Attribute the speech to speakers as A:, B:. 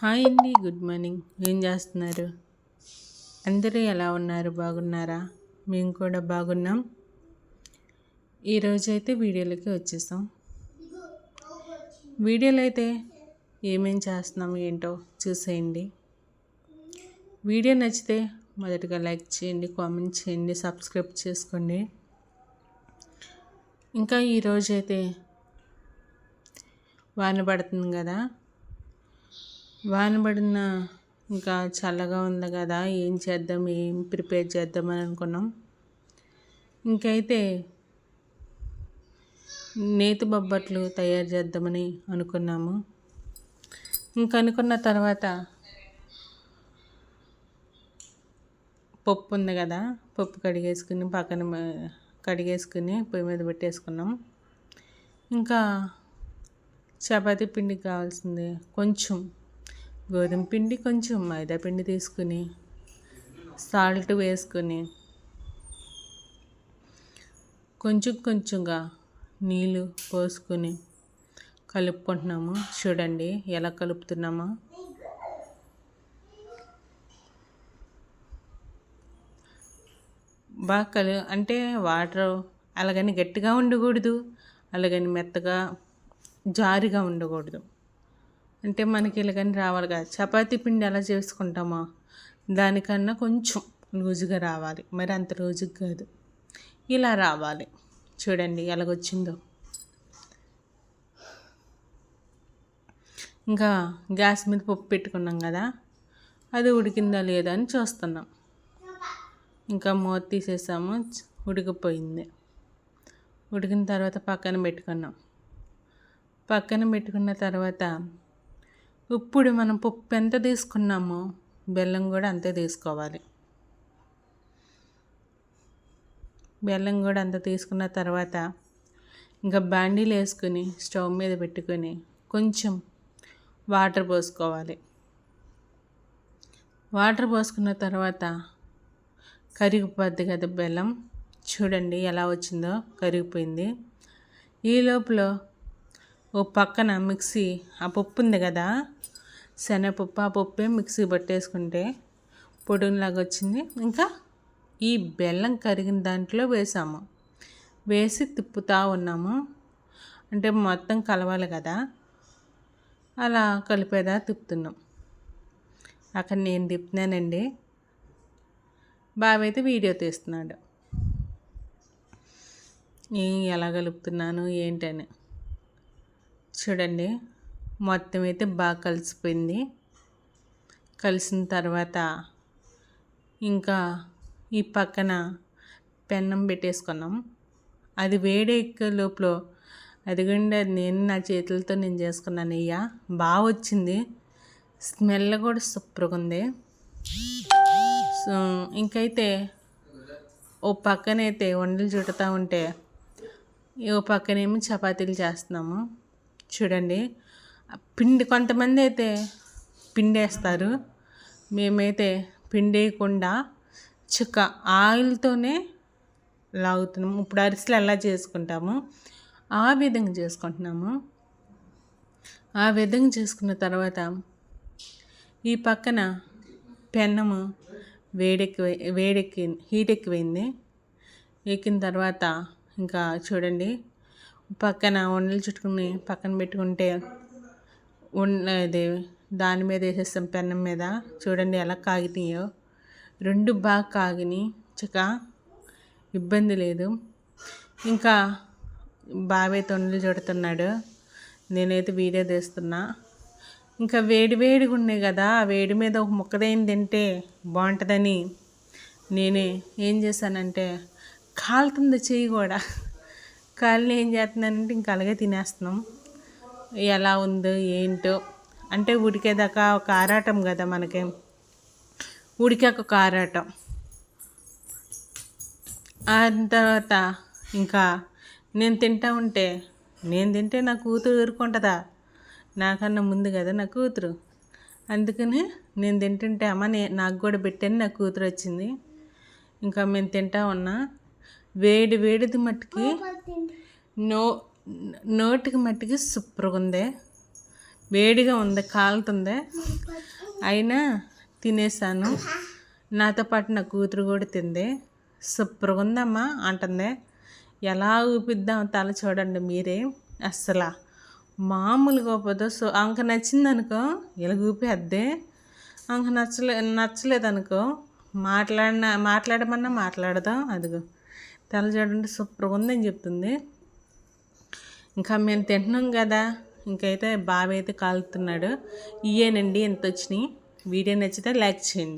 A: Hi అండి good morning. ఏం చేస్తున్నారు? అందరూ ఎలా ఉన్నారు? బాగున్నారా? మేము కూడా బాగున్నాం. ఈరోజు అయితే వీడియోలకి వచ్చేసాం. వీడియోలు అయితే ఏమేం చేస్తున్నాం ఏంటో చూసేయండి. వీడియో నచ్చితే మొదటగా లైక్ చేయండి కామెంట్ చేయండి సబ్స్క్రైబ్ చేసుకోండి. ఇంకా ఈరోజు అయితే వాన పడుతుంది కదా. వాన పడిన ఇంకా చల్లగా ఉంది కదా ఏం చేద్దాం ఏం ప్రిపేర్ చేద్దాం అని అనుకున్నాం. ఇంకైతే నేతి బొబ్బట్లు తయారు చేద్దామని అనుకున్నాము. ఇంకా అనుకున్న తర్వాత పప్పు ఉంది కదా పప్పు కడిగేసుకుని పక్కన కడిగేసుకుని పొయ్యి మీద పెట్టేసుకున్నాం. ఇంకా చపాతీ పిండికి కావాల్సింది కొంచెం గోధుమ పిండి కొంచెం మైదా పిండి తీసుకుని సాల్ట్ వేసుకుని కొంచెం కొంచెంగా నీళ్ళు పోసుకొని కలుపుకుంటున్నాము. చూడండి ఎలా కలుపుతున్నామో. బాగా కలు అంటే వాటర్ అలాగని గట్టిగా ఉండకూడదు అలాగని మెత్తగా జారిగా ఉండకూడదు. అంటే మనకి ఇలాగని రావాలి కదా. చపాతీ పిండి ఎలా చేసుకుంటామో? దానికన్నా కొంచెం లూజుగా రావాలి. మరి అంత రోజుకి కాదు. ఇలా రావాలి. చూడండి ఎలాగొచ్చిందో. ఇంకా గ్యాస్ మీద పప్పు పెట్టుకున్నాం కదా. అది ఉడికిందా లేదా అని చూస్తున్నాం. ఇంకా మూత తీసేసాము. ఉడికిపోయింది. ఉడికిన తర్వాత పక్కన పెట్టుకున్నాం. పక్కన పెట్టుకున్న తర్వాత ఇప్పుడు మనం పప్పు ఎంత తీసుకున్నామో బెల్లం కూడా అంతే తీసుకోవాలి. బెల్లం కూడా అంత తీసుకున్న తర్వాత ఇంకా బాండీలు వేసుకుని స్టవ్ మీద పెట్టుకొని కొంచెం వాటర్ పోసుకోవాలి. వాటర్ పోసుకున్న తర్వాత కరిగిపోద్ది కదా బెల్లం. చూడండి ఎలా వచ్చిందో కరిగిపోయింది. ఈ లోపల ఓ పక్కన మిక్సీ ఆ పప్పు ఉంది కదా శనగపప్పు ఆ పప్పే మిక్సీ పట్టేసుకుంటే పొడుగులాగా వచ్చింది. ఇంకా ఈ బెల్లం కరిగిన దాంట్లో వేసాము. వేసి తిప్పుతూ ఉన్నాము. అంటే మొత్తం కలవాలి కదా. అలా కలిపేదా తిప్పుతున్నాం. అక్కడ నేను తిప్పుతున్నానండి బాబైతే వీడియో తీస్తున్నాడు. నేను ఎలా కలుపుతున్నాను? ఏంటని? చూడండి మొత్తం అయితే బాగా కలిసిపోయింది. కలిసిన తర్వాత ఇంకా ఈ పక్కన పెన్నం పెట్టేసుకున్నాం. అది వేడెక్కే లోపల అదిగండి అది నేను నా చేతులతో నేను చేసుకున్నాను అయ్యా. బాగా వచ్చింది. స్మెల్ కూడా సూపర్గా ఉంది. సో ఇంకైతే ఓ పక్కనైతే వండలు చుడుతూ ఉంటే ఓ పక్కనేమో చపాతీలు చేస్తున్నాము. చూడండి. పిండి కొంతమంది అయితే పిండేస్తారు. మేమైతే పిండి వేయకుండా చుక్క ఆయిల్తోనే లాగుతున్నాము ఇప్పుడు అరిసెలు ఎలా చేసుకుంటాము? ఆ విధంగా చేసుకుంటున్నాము. ఆ విధంగా చేసుకున్న తర్వాత ఈ పక్కన పెన్నము వేడెక్కి వేడెక్కి హీట్ ఎక్కువైంది ఎక్కిన తర్వాత ఇంకా చూడండి పక్కన వండలు చుట్టుకుని పక్కన పెట్టుకుంటే ఇది దాని మీద వేసేస్తాం పెన్నం మీద. చూడండి ఎలా కాగినాయో రెండు బాగా కాగిని. చక్క ఇబ్బంది లేదు. ఇంకా బాబాయ్ తొండలు చుడుతున్నాడు. నేనైతే వీడియో తీస్తున్నా. ఇంకా వేడి వేడిగా ఉన్నాయి కదా ఆ వేడి మీద ఒక ముక్కదైన తింటే బాగుంటుందని నేనే ఏం చేశానంటే కాలుతుంది చెయ్యి కూడా. కాళ్ళని ఏం చేస్తున్నానంటే ఇంకా అలాగే తినేస్తున్నాం. ఎలా ఉందో ఏంటో. అంటే ఉడికేదాకా ఒక ఆరాటం కదా మనకి. ఉడికాక ఒక ఆరాటం. ఆ తర్వాత ఇంకా నేను తింటా ఉంటే నేను తింటే నా కూతురు ఊరుకుంటుందా? నాకన్నా ముందు కదా నా కూతురు. అందుకని నేను తింటుంటే అమ్మ నే నాకు కూడా పెట్టని నా కూతురు వచ్చింది. ఇంకా మేము తింటా ఉన్నా. వేడి వేడిది మట్టుకి నో నోటికి మట్టికి సూపర్గా ఉంది వేడిగా ఉంది కాలుతుంది అయినా తినేసాను నాతో పాటు నా కూతురు కూడా తింది. సూపర్గా ఉందమ్మా అంటుంది. ఎలా ఊపిద్దాం తల చూడండి మీరే. అస్సలు. మామూలుగా పోతే సో అంక నచ్చింది అనుకో ఇలా ఊపేద్దే. అంక నచ్చలే నచ్చలేదు అనుకో మాట్లాడిన మాట్లాడమన్నా మాట్లాడదాం అదిగో. తల చూడండి సూపర్గా ఉందని చెప్తుంది. ఇంకా మేము తింటున్నాం కదా. ఇంకైతే బావ అయితే కాలుతున్నాడు. ఇయ్యేనండి ఇంత వచ్చినాయి వీడియో నచ్చితే లైక్ చేయండి.